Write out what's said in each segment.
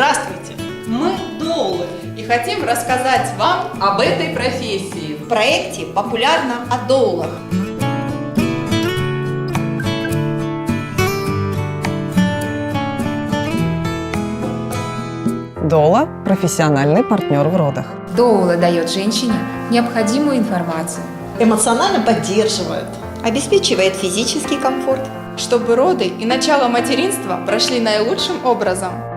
Здравствуйте! Мы доулы и хотим рассказать вам об этой профессии. В проекте популярно о доулах. Дола – профессиональный партнер в родах. Доула дает женщине необходимую информацию. Эмоционально поддерживают. Обеспечивает физический комфорт. Чтобы роды и начало материнства прошли наилучшим образом.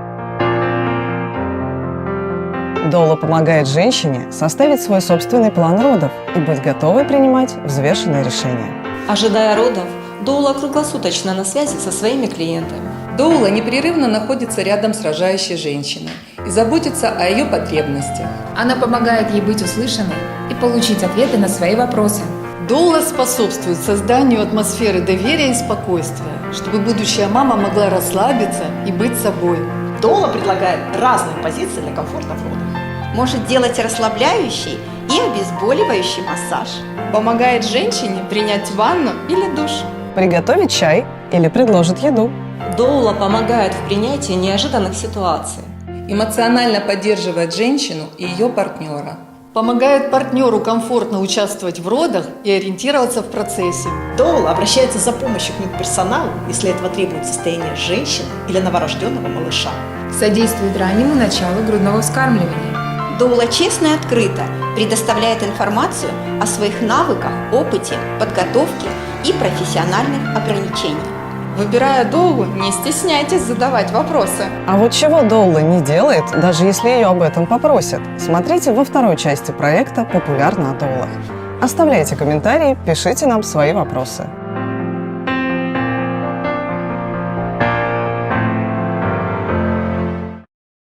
Дола помогает женщине составить свой собственный план родов и быть готовой принимать взвешенные решения. Ожидая родов, Доула круглосуточно на связи со своими клиентами. Доула непрерывно находится рядом с рожающей женщиной и заботится о ее потребностях. Она помогает ей быть услышанной и получить ответы на свои вопросы. Доула способствует созданию атмосферы доверия и спокойствия, чтобы будущая мама могла расслабиться и быть собой. Доула предлагает разные позиции для комфорта в родах. Может делать расслабляющий и обезболивающий массаж. Помогает женщине принять ванну или душ. Приготовить чай или предложит еду. Доула помогает в принятии неожиданных ситуаций. Эмоционально поддерживает женщину и ее партнера. Помогает партнеру комфортно участвовать в родах и ориентироваться в процессе. Доула обращается за помощью к медперсоналу, если этого требует состояние женщины или новорожденного малыша. Содействует раннему началу грудного вскармливания. Доула честно и открыто предоставляет информацию о своих навыках, опыте, подготовке и профессиональных ограничениях. Выбирая доулу, не стесняйтесь задавать вопросы. А вот чего Доула не делает, даже если ее об этом попросят, смотрите во второй части проекта «Популярно о Доулах». Оставляйте комментарии, пишите нам свои вопросы.